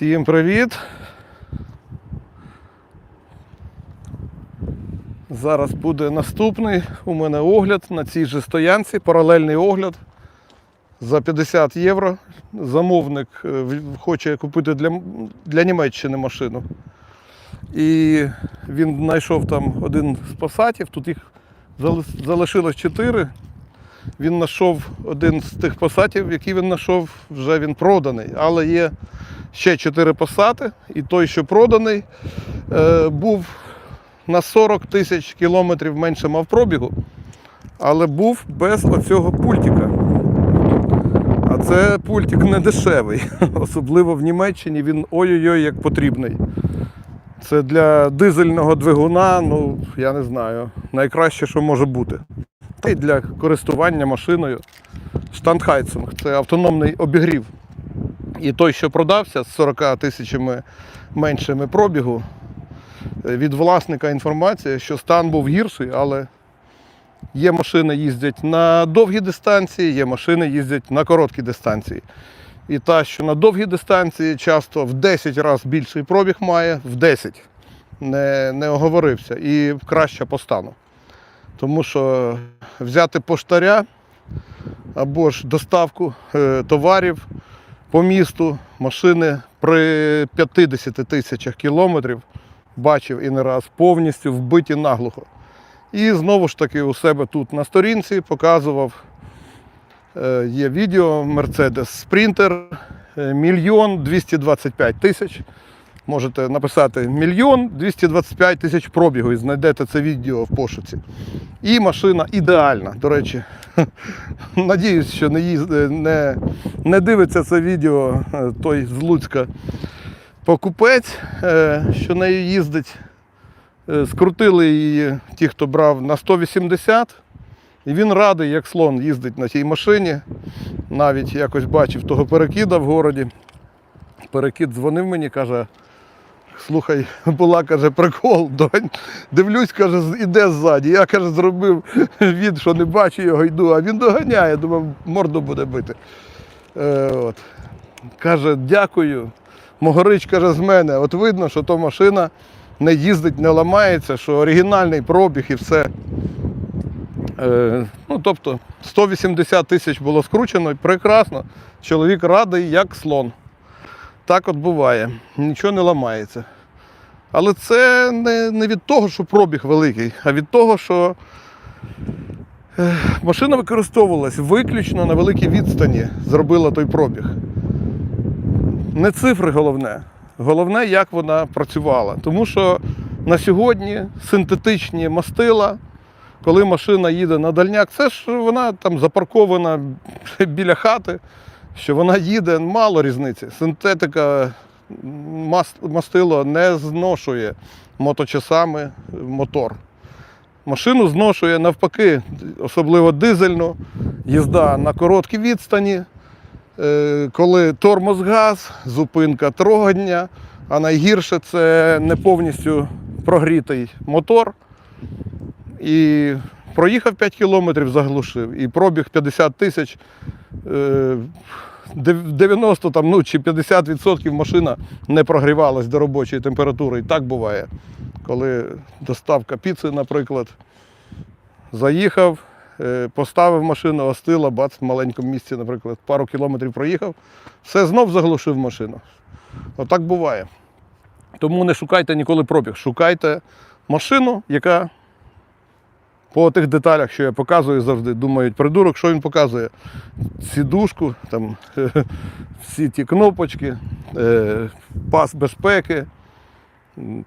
Всім привіт! Зараз буде наступний у мене огляд на цій же стоянці, паралельний огляд за 50 євро. Замовник е, хоче купити для, для Німеччини машину. І він знайшов там один з пасатів, тут їх залишилось 4. Він знайшов один з тих пасатів, який він знайшов, вже він проданий. Але є ще 4 пасати, і той, що проданий, е, був на 40 тисяч кілометрів менше мав пробігу, але був без оцього пультика. А це пультик не дешевий, особливо в Німеччині він ой-ой-ой як потрібний. Це для дизельного двигуна, ну я не знаю, найкраще, що може бути. Та й для користування машиною. Штандхайцинг це автономний обігрів. І той, що продався з 40 тисячами меншими пробігу, е, від власника інформація, що стан був гірший, але є машини їздять на довгі дистанції, є машини їздять на короткі дистанції. І та, що на довгі дистанції часто в 10 разів більший пробіг має, в 10 не, не оговорився і краще по стану. Тому що взяти поштаря або ж доставку е, товарів по місту, машини при 50 тисячах кілометрів бачив і не раз повністю вбиті наглухо. І знову ж таки у себе тут на сторінці показував е, є відео Mercedes Sprinter е, мільйон 225 тисяч. Можете написати мільйон 225 тисяч пробігу і знайдете це відео в пошуці. І машина ідеальна. До речі, надіюсь, що не, їз... не, не дивиться це відео е, той з Луцька покупець, е, що нею їздить. Е, Скрутили її ті, хто брав на 180. І він радий, як слон їздить на цій машині. Навіть якось бачив того перекида в городі. Перекид дзвонив мені, каже, слухай, була, каже, прикол, донь. Дивлюсь, каже, іде ззаді. Я каже, зробив від, що не бачу його, йду, а він доганяє, думав, морду буде бити. Е, от. Каже, дякую. Могорич каже, з мене. От видно, що то машина не їздить, не ламається, що оригінальний пробіг і все. Е, ну, тобто 180 тисяч було скручено, прекрасно. Чоловік радий, як слон. Так от буває, нічого не ламається. Але це не, не від того, що пробіг великий, а від того, що е, машина використовувалась виключно на великій відстані, зробила той пробіг. Не цифри головне. Головне, як вона працювала. Тому що на сьогодні синтетичні мастила, коли машина їде на дальняк, це ж вона там запаркована біля хати, що вона їде, мало різниці. Синтетика мастило не зношує моточасами мотор. Машину зношує навпаки, особливо дизельну, їзда на короткі відстані, е, коли тормоз газ, зупинка трогання, а найгірше це не повністю прогрітий мотор. І проїхав 5 кілометрів, заглушив. І пробіг 50 тисяч. е, 90 там, ну, чи 50% машина не прогрівалась до робочої температури. І так буває. Коли доставка піци, наприклад, заїхав, е, поставив машину, остила, бац, в маленькому місці, наприклад, пару кілометрів проїхав, все знов заглушив машину. Отак буває. Тому не шукайте ніколи пробіг. Шукайте машину, яка по тих деталях, що я показую завжди, думають, придурок, що він показує? Сідушку, там, всі ті кнопочки, е, пас безпеки,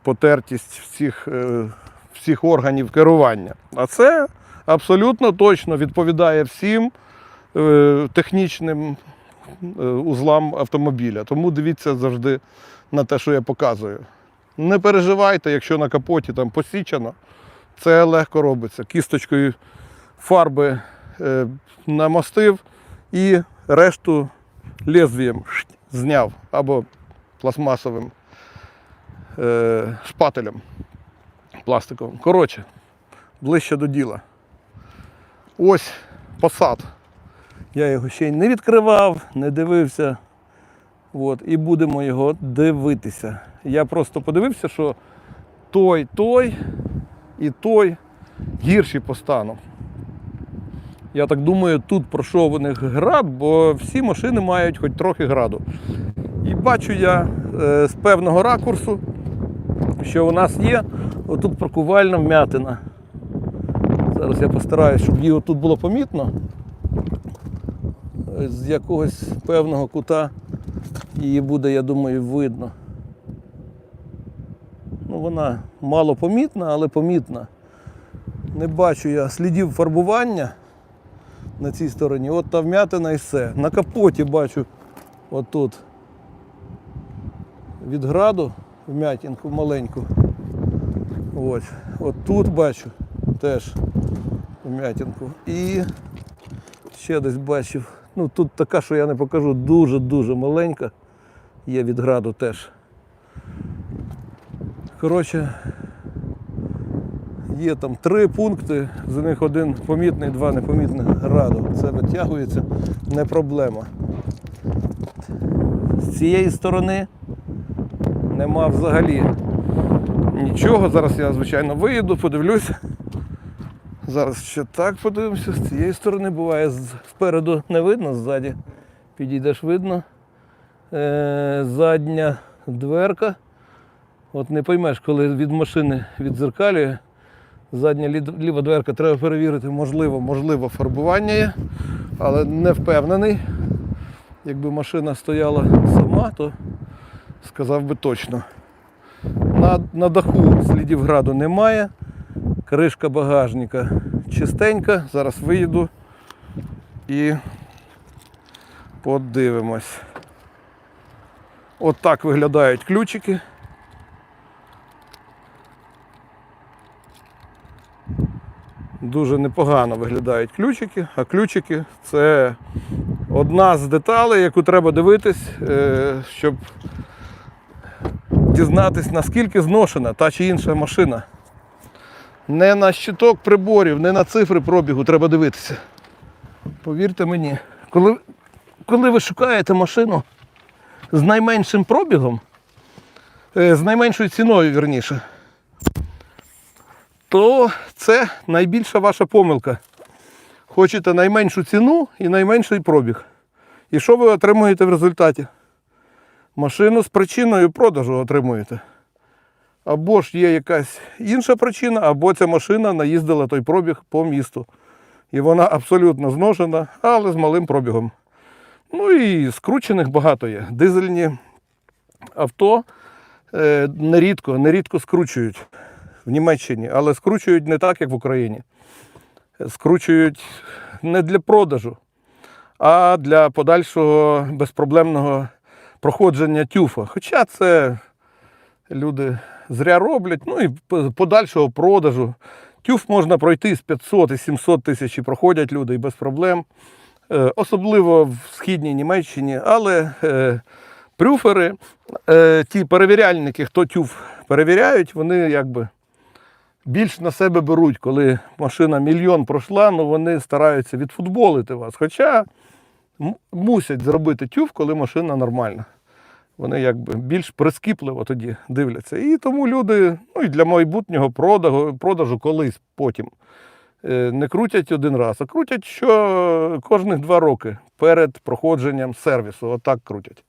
потертість всіх, е, всіх органів керування. А це абсолютно точно відповідає всім е, технічним узлам автомобіля. Тому дивіться завжди на те, що я показую. Не переживайте, якщо на капоті там посічено, це легко робиться. Кісточкою фарби е, намастив і решту лезвієм зняв або пластмасовим е, шпателем пластиковим. Коротше, ближче до діла. Ось посад. Я його ще й не відкривав, не дивився. От, і будемо його дивитися. Я просто подивився, що той, той і той гірші по. Я так думаю, тут пройшов у них град, бо всі машини мають хоч трохи граду. І бачу я е, з певного ракурсу, що у нас є отут паркувальна вмятина. Зараз я постараюсь, щоб її тут було помітно. З якогось певного кута її буде, я думаю, видно. Ну, вона мало помітна, але помітна. Не бачу я слідів фарбування на цій стороні. От та вмятина і все. На капоті бачу отут від граду вмятинку маленьку. Ось. От тут бачу теж вмятинку. І ще десь бачив. Ну тут така, що я не покажу, дуже-дуже маленька. Є від граду теж. Коротше, є там три пункти, з них один помітний, два непомітних граду. Це витягується, не проблема. З цієї сторони нема взагалі нічого. Зараз я, звичайно, виїду, подивлюся. Зараз ще так подивимося. З цієї сторони буває спереду не видно, ззаді підійдеш видно. Е, задня дверка. От не поймеш, коли від машини відзеркалює. Задня ліва дверка треба перевірити, можливо, можливо, фарбування є, але не впевнений. Якби машина стояла сама, то сказав би точно. На, на даху слідів граду немає. Кришка багажника чистенька. Зараз виїду і подивимось. От виглядають ключики. Дуже непогано виглядають ключики, а ключики це одна з деталей, яку треба дивитись, е, щоб дізнатись, наскільки зношена та чи інша машина. Не на щиток приборів, не на цифри пробігу треба дивитися. Повірте мені, коли, коли ви шукаєте машину з найменшим пробігом, е, з найменшою ціною, вірніше, то це найбільша ваша помилка. Хочете найменшу ціну і найменший пробіг. І що ви отримуєте в результаті? Машину з причиною продажу отримуєте. Або ж є якась інша причина, або ця машина наїздила той пробіг по місту. І вона абсолютно зношена, але з малим пробігом. Ну і скручених багато є. Дизельні авто е, нерідко, нерідко скручують в Німеччині, але скручують не так, як в Україні. Скручують не для продажу, а для подальшого безпроблемного проходження тюфа. Хоча це люди зря роблять, ну і подальшого продажу. Тюф можна пройти з 500 і 700 тисяч і проходять люди і без проблем. Е, Особливо в східній Німеччині, але е, прюфери, е, ті перевіряльники, хто тюф перевіряють, вони якби більш на себе беруть, коли машина мільйон пройшла, ну вони стараються відфутболити вас. Хоча мусять зробити тюф, коли машина нормальна. Вони якби більш прискіпливо тоді дивляться. І тому люди, ну і для майбутнього продажу, продажу колись потім е, не крутять один раз, а крутять що кожних два роки перед проходженням сервісу. Отак крутять.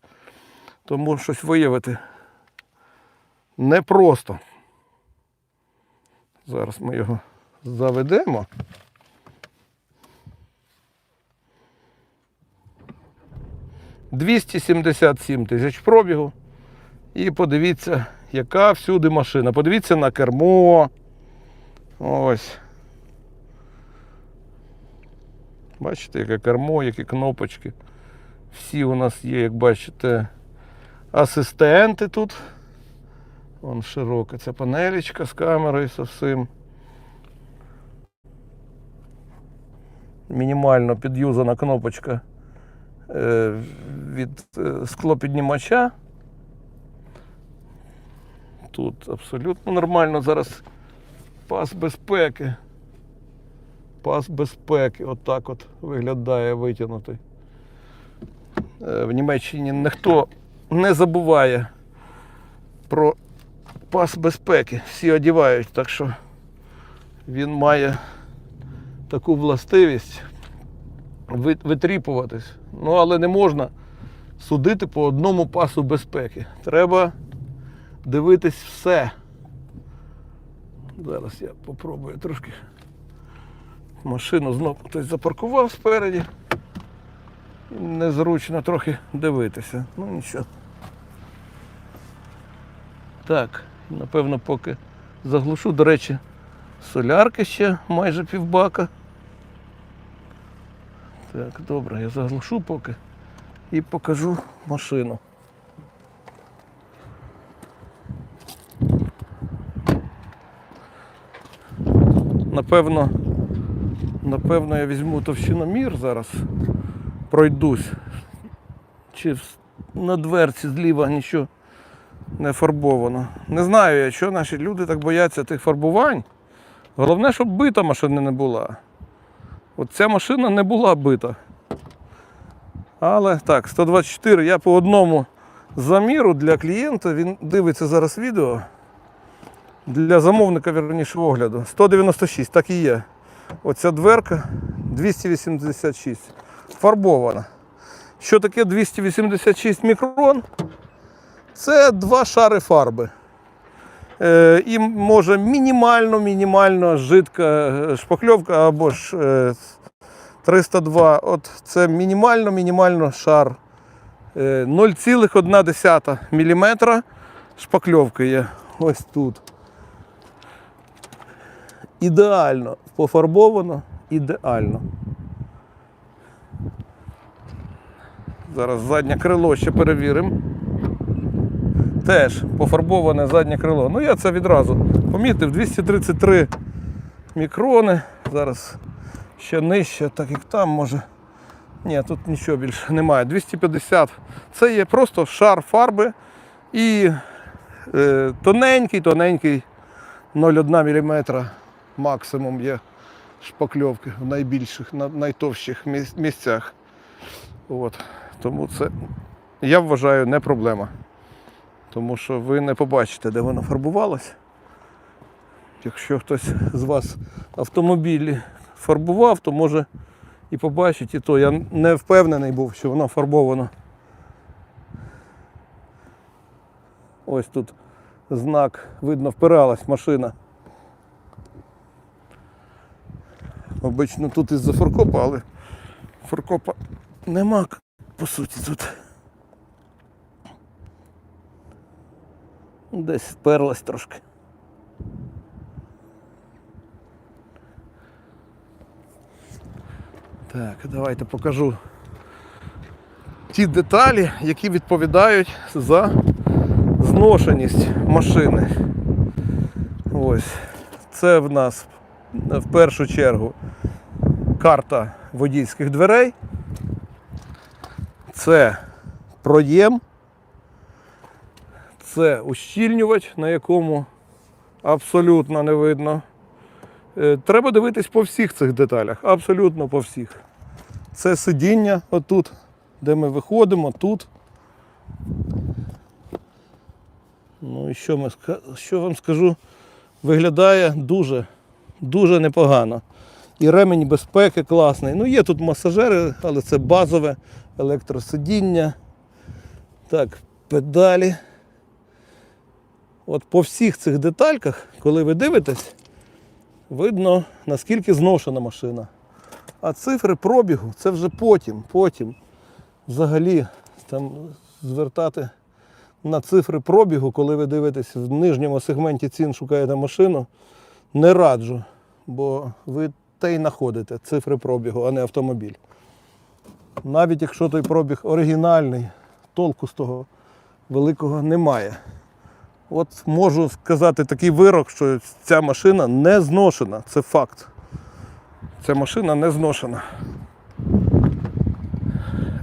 Тому щось виявити непросто. Зараз ми його заведемо. «277 тисяч пробігу. І подивіться, яка всюди машина. Подивіться на кермо. Ось. Бачите, яке кермо, які кнопочки. Всі у нас є, як бачите, асистенти тут. Вон широка ця панелечка з камерою з всім. Мінімально під'юзана кнопочка е, від е, склопіднімача. Тут абсолютно нормально. Зараз пас безпеки. Пас безпеки. Отак от виглядає витягнутий. Е, В Німеччині ніхто не забуває про пас безпеки. Всі одягають, так що він має таку властивість витріпуватись. Ну, але не можна судити по одному пасу безпеки. Треба дивитись все. Зараз я попробую трошки. Машину знову хтось запаркував спереді. Незручно трохи дивитися. Ну нічого. Так, напевно, поки заглушу. До речі, солярки ще майже півбака. Так, добре, я заглушу поки і покажу машину. Напевно, напевно, я візьму товщиномір зараз, пройдусь. Чи на дверці зліва нічого не фарбовано. Не знаю я, що наші люди так бояться тих фарбувань. Головне, щоб бита машина не була. От ця машина не була бита. Але так, 124 я по одному заміру для клієнта, він дивиться зараз відео. Для замовника, верніше, огляду. 196, так і є. Оця дверка 286. Фарбована. Що таке 286 мікрон? Це два шари фарби. Е, і може мінімально-мінімально жидка е, шпакльовка або ж е, 302. От це мінімально-мінімально шар. Е, 0,1 мм шпакльовки є ось тут. Ідеально пофарбовано, ідеально. Зараз заднє крило ще перевіримо. Теж пофарбоване заднє крило. Ну я це відразу помітив. 233 мікрони. Зараз ще нижче, так як там може. Ні, тут нічого більше немає. 250. Це є просто шар фарби і е, тоненький, тоненький 0,1 мм максимум є шпакльовки в найбільших, на найтовщих місцях. От. Тому це, я вважаю, не проблема. Тому що ви не побачите, де воно фарбувалось. Якщо хтось з вас автомобілі фарбував, то може і побачить, і то. Я не впевнений був, що воно фарбовано. Ось тут знак, видно, впиралась машина. Обично тут із-за фаркопа, але фаркопа нема по суті тут. Десь вперлась трошки. Так, давайте покажу ті деталі, які відповідають за зношеність машини. Ось. Це в нас в першу чергу карта водійських дверей. Це проєм. Це ущільнювач, на якому абсолютно не видно. Е, Треба дивитись по всіх цих деталях, абсолютно по всіх. Це сидіння отут, де ми виходимо, тут. Ну і що, ми, що вам скажу? Виглядає дуже, дуже непогано. І ремень безпеки класний. Ну, є тут масажери, але це базове електросидіння. Так, педалі. От по всіх цих детальках, коли ви дивитесь, видно, наскільки зношена машина. А цифри пробігу це вже потім, потім. Взагалі там звертати на цифри пробігу, коли ви дивитесь в нижньому сегменті цін, шукаєте машину, не раджу, бо ви те й знаходите цифри пробігу, а не автомобіль. Навіть якщо той пробіг оригінальний, толку з того великого немає. От можу сказати такий вирок, що ця машина не зношена. Це факт. Ця машина не зношена.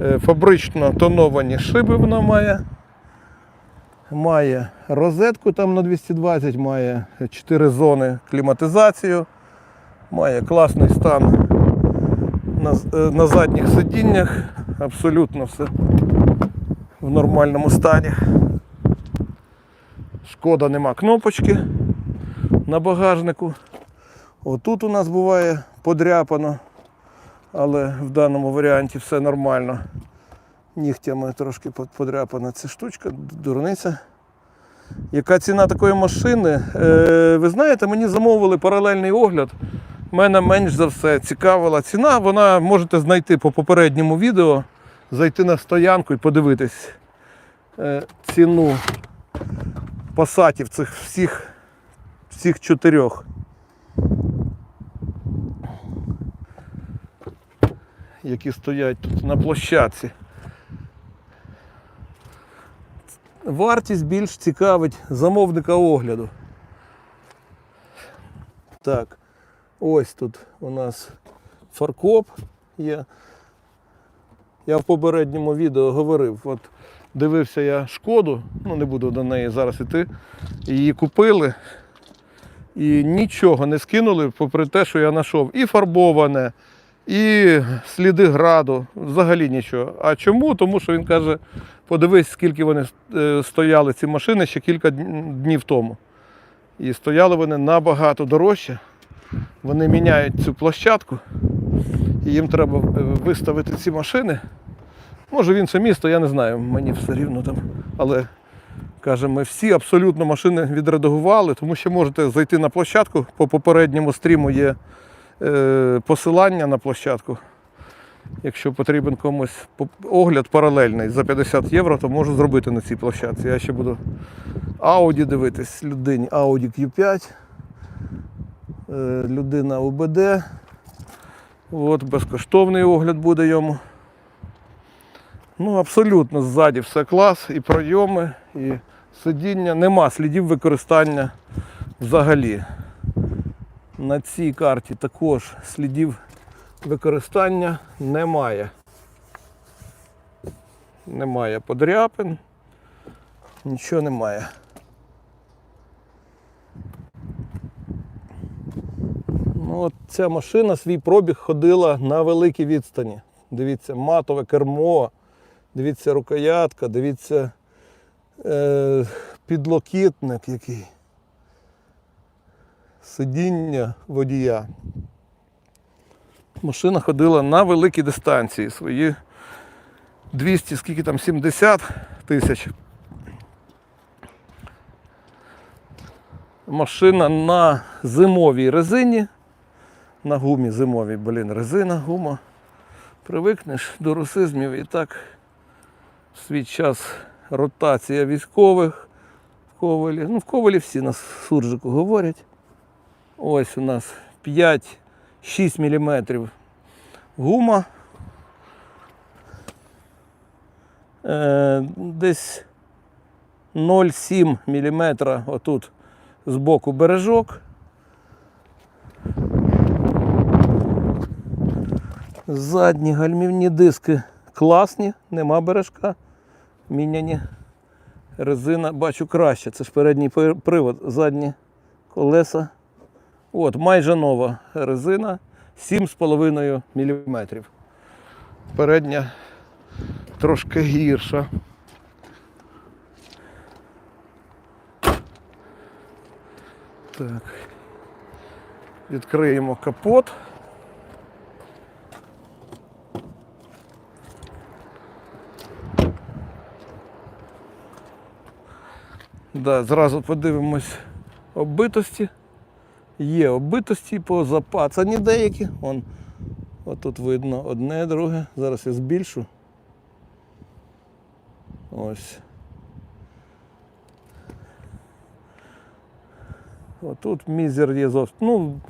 Е, Фабрично тоновані шиби вона має. Має розетку там на 220, має 4 зони кліматизацію, має класний стан на, е, на задніх сидіннях. Абсолютно все в нормальному стані. Шкода нема кнопочки на багажнику. Отут у нас буває подряпано, але в даному варіанті все нормально. Нігтями трошки подряпана ця штучка, дурниця. Яка ціна такої машини? Е, ви знаєте, мені замовили паралельний огляд. Мене менш за все цікавила ціна. Вона можете знайти по попередньому відео, зайти на стоянку і подивитись е, ціну пасатів цих всіх, всіх чотирьох. Які стоять тут на площадці. Вартість більш цікавить замовника огляду. Так, ось тут у нас фаркоп є. Я в попередньому відео говорив, от дивився я шкоду, ну не буду до неї зараз іти. Її купили і нічого не скинули, попри те, що я знайшов і фарбоване, і сліди граду, взагалі нічого. А чому? Тому що він каже, подивись, скільки вони е, стояли ці машини ще кілька днів тому. І стояли вони набагато дорожче. Вони міняють цю площадку, і їм треба е, виставити ці машини. Може в інше місто, я не знаю, мені все рівно там. Але каже, ми всі абсолютно машини відредагували, тому що можете зайти на площадку. По попередньому стріму є е, посилання на площадку. Якщо потрібен комусь огляд паралельний за 50 євро, то можу зробити на цій площадці. Я ще буду Audi дивитись, людині Audi Q5, е, людина УБД. От, безкоштовний огляд буде йому. Ну, абсолютно ззаді все клас, і пройоми, і сидіння. Нема слідів використання взагалі. На цій карті також слідів використання немає. Немає подряпин, нічого немає. Ну, от ця машина свій пробіг ходила на великій відстані. Дивіться, матове кермо, дивіться рукоятка, дивіться е, підлокітник який. Сидіння водія. Машина ходила на великій дистанції свої 200, скільки там, 70 тисяч. Машина на зимовій резині. На гумі зимовій, блін, резина, гума. Привикнеш до русизмів і так в свій час ротація військових в Ковелі. Ну, в Ковелі всі на суржику говорять. Ось у нас 5-6 мм гума. Е, десь 0,7 мм отут збоку бережок. Задні гальмівні диски класні, нема бережка. Міняні. Резина бачу краще. Це ж передній привод, задні колеса. От, майже нова резина 7,5 мм. Передня трошки гірша. Так. Відкриємо капот. Да, зразу подивимось оббитості. Є оббитості по запацані деякі. Вон, отут видно одне, друге. Зараз я збільшу. Ось. Отут мізер є зовсім. Ну,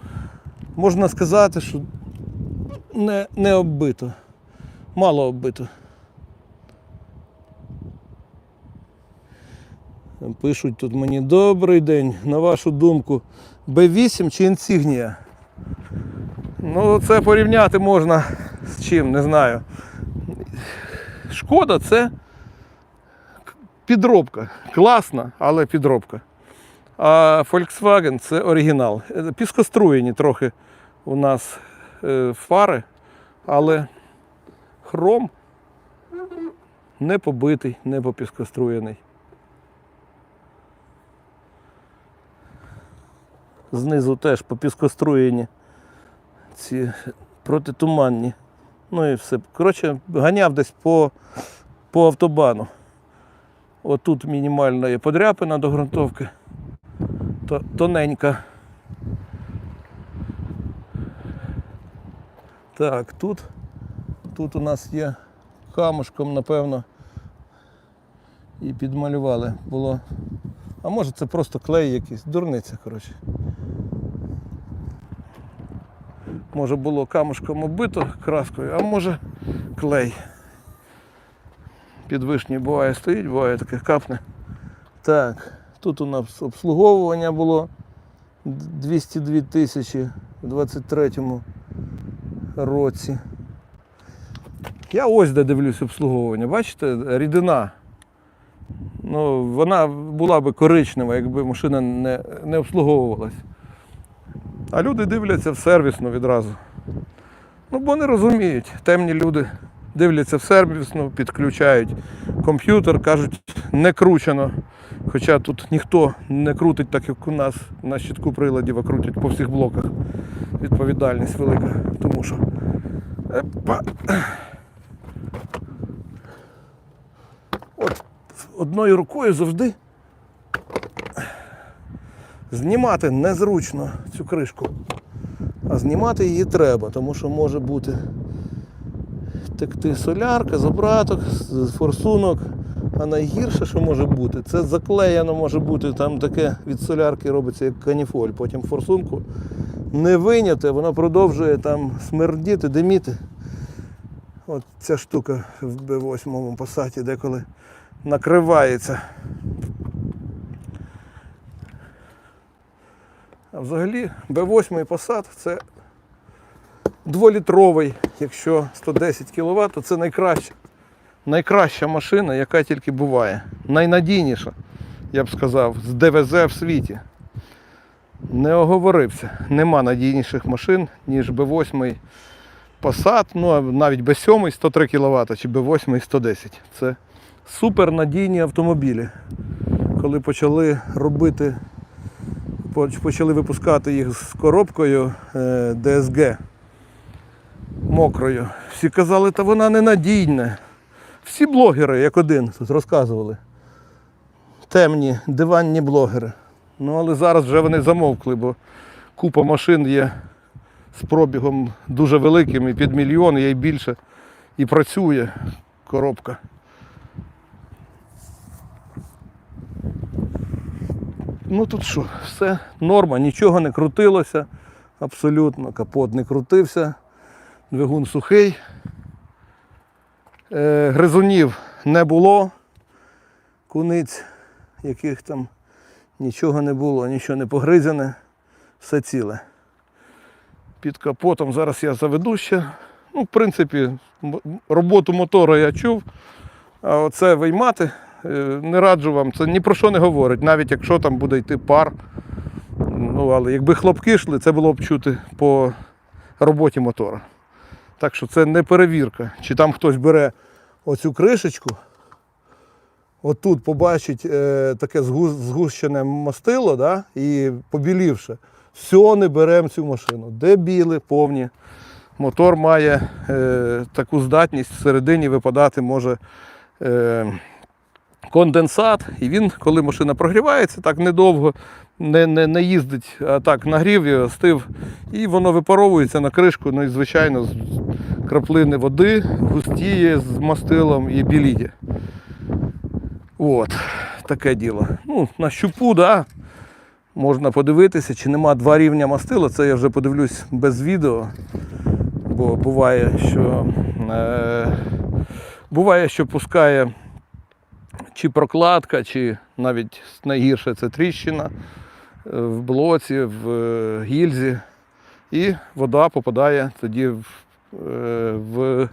можна сказати, що не, не оббито. Мало оббито. Пишуть тут мені добрий день, на вашу думку, B8 чи інсігнія? Ну, це порівняти можна з чим, не знаю. Шкода це підробка. Класна, але підробка. А Volkswagen це оригінал. Піскоструєні трохи у нас е, фари, але хром Не побитий, не попіскоструєний. Знизу теж попіскоструєні ці протитуманні. Ну і все. Коротше, ганяв десь по, по автобану. Отут мінімальна є подряпина до ґрунтовки. Тоненька. Так, тут, тут у нас є камушком, напевно, і підмалювали. Було. А може це просто клей якийсь, дурниця, коротше. Може було камушком оббито краскою, а може клей. Під вишні буває стоїть, буває таке капне. Так, тут у нас обслуговування було 202 тисячі у 23-му році. Я ось де дивлюсь обслуговування. Бачите, рідина. Ну, вона була би коричнева, якби машина не, не обслуговувалась. А люди дивляться в сервісну відразу. Ну, бо не розуміють. Темні люди дивляться в сервісну, підключають комп'ютер, кажуть, не кручено. Хоча тут ніхто не крутить так, як у нас на щитку приладів, а крутять по всіх блоках. Відповідальність велика. Тому що. Епа. От одною рукою завжди знімати незручно цю кришку. А знімати її треба, тому що може бути текти солярка, з обраток, форсунок. А найгірше, що може бути, це заклеєно може бути, там таке від солярки робиться як каніфоль. Потім форсунку не виняти, воно продовжує там смердіти, диміти. От ця штука в Б8 пасаті деколи накривається. Взагалі Б8 Passat це дволітровий, якщо 110 кВт, то це найкраща. Найкраща машина, яка тільки буває. Найнадійніша, я б сказав, з ДВЗ в світі. Не оговорився. Нема надійніших машин, ніж Б8 Passat, ну а навіть Б7 103 кВт чи Б8 110. Це супернадійні автомобілі. Коли почали робити почали випускати їх з коробкою е, DSG мокрою. Всі казали, та вона ненадійна. Всі блогери, як один, тут розказували. Темні, диванні блогери. Ну, але зараз вже вони замовкли, бо купа машин є з пробігом дуже великим, і під мільйон, і більше. І працює коробка. Ну тут що, все норма, нічого не крутилося. Абсолютно, капот не крутився. Двигун сухий. Е, гризунів не було. Куниць, яких там нічого не було, нічого не погризене, все ціле. Під капотом зараз я заведу ще. Ну, в принципі, роботу мотора я чув, а оце виймати не раджу вам, це ні про що не говорить, навіть якщо там буде йти пар. Ну, але якби хлопки йшли, це було б чути по роботі мотора. Так що це не перевірка. Чи там хтось бере оцю кришечку, отут побачить е, таке згущене мастило, да, і побілівше. Все, не беремо цю машину. Де біли, повні. Мотор має е, таку здатність всередині випадати може е, конденсат. І він, коли машина прогрівається, так недовго не, не, не їздить, а так нагрів стив, і воно випаровується на кришку. Ну і звичайно, з краплини води густіє з мастилом і біліє. От, таке діло. Ну, на щупу, да, можна подивитися, чи нема два рівня мастила. Це я вже подивлюсь без відео. Бо буває, що е, буває, що пускає чи прокладка, чи навіть найгірше це тріщина е, в блоці, в е, гільзі. І вода попадає тоді в, е, в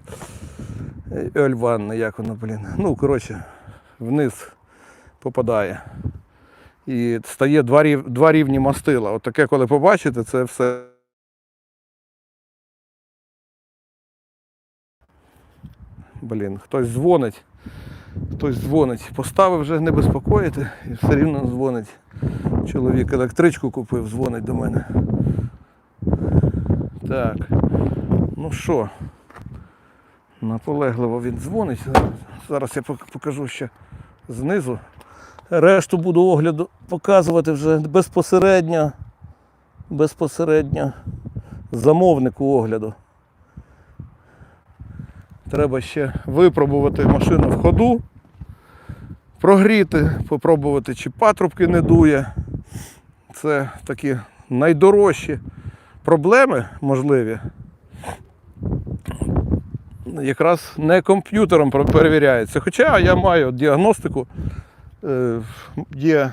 ель ванни, як воно, блін. Ну, коротше, вниз попадає. І стає два, рів, два рівні мастила. От таке, коли побачите, це все. Блін, хтось дзвонить. Хтось дзвонить. Поставив вже не безпокоїти і все рівно дзвонить. Чоловік електричку купив, дзвонить до мене. Так. Ну що, наполегливо він дзвонить. Зараз я покажу ще знизу. Решту буду огляду показувати вже безпосередньо. Безпосередньо замовнику огляду. Треба ще випробувати машину в ходу, прогріти, попробувати, чи патрубки не дує. Це такі найдорожчі проблеми можливі. Якраз не комп'ютером перевіряється. Хоча я маю діагностику, е, є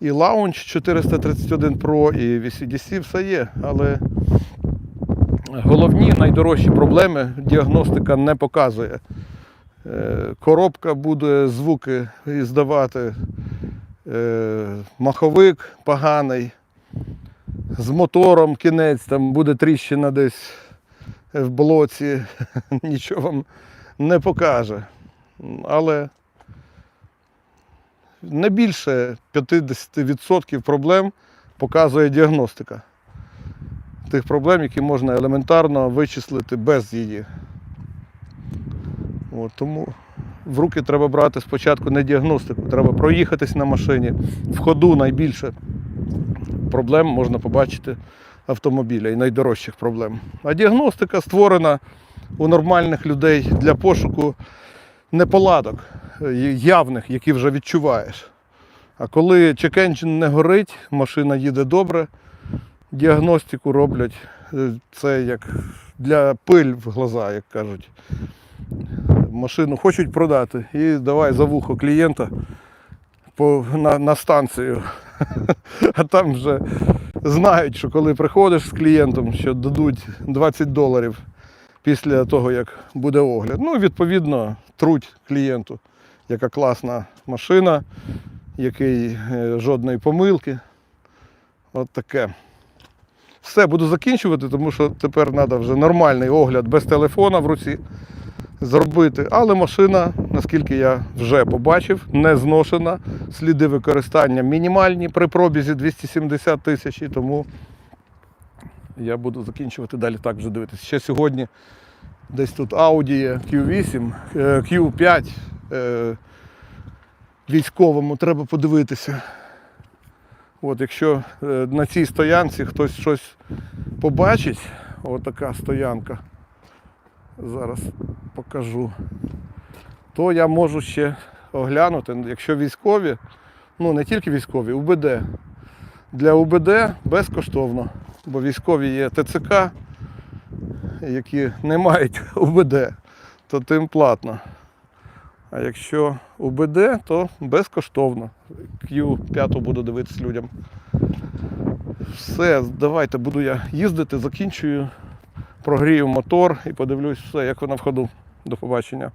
і Launch 431 Pro, і VCDC, все є, але головні найдорожчі проблеми діагностика не показує. Е, Коробка буде звуки іздавати, е, маховик поганий, з мотором кінець, там буде тріщина десь в блоці, нічого вам не покаже. Але не більше 50% проблем показує діагностика. Тих проблем, які можна елементарно вичислити без її. От, тому в руки треба брати спочатку не діагностику, треба проїхатись на машині. В ходу найбільше проблем можна побачити автомобіля і найдорожчих проблем. А діагностика створена у нормальних людей для пошуку неполадок е, явних, які вже відчуваєш. А коли check-engine не горить, машина їде добре, діагностику роблять. е, Це як для пиль в глаза, як кажуть. Машину хочуть продати і давай за вухо клієнта по, на, на станцію. А там вже знають, що коли приходиш з клієнтом, що дадуть 20 доларів після того, як буде огляд. Ну, відповідно, труть клієнту, яка класна машина, який е, жодної помилки. От таке. Все, буду закінчувати, тому що тепер треба вже нормальний огляд без телефона в руці зробити. Але машина, наскільки я вже побачив, не зношена. Сліди використання мінімальні при пробізі 270 тисяч, тому я буду закінчувати далі так вже дивитися. Ще сьогодні десь тут Audi є Q8, е, Q5 е, військовому треба подивитися. От якщо е, на цій стоянці хтось щось побачить, отака стоянка, зараз покажу, то я можу ще оглянути, якщо військові, ну не тільки військові, УБД. Для УБД безкоштовно, бо військові є ТЦК, які не мають УБД, то тим платно. А якщо УБД, то безкоштовно. Q5 буду дивитися людям. Все, давайте буду я їздити, закінчую, прогрію мотор і подивлюсь все, як вона в ходу. До побачення.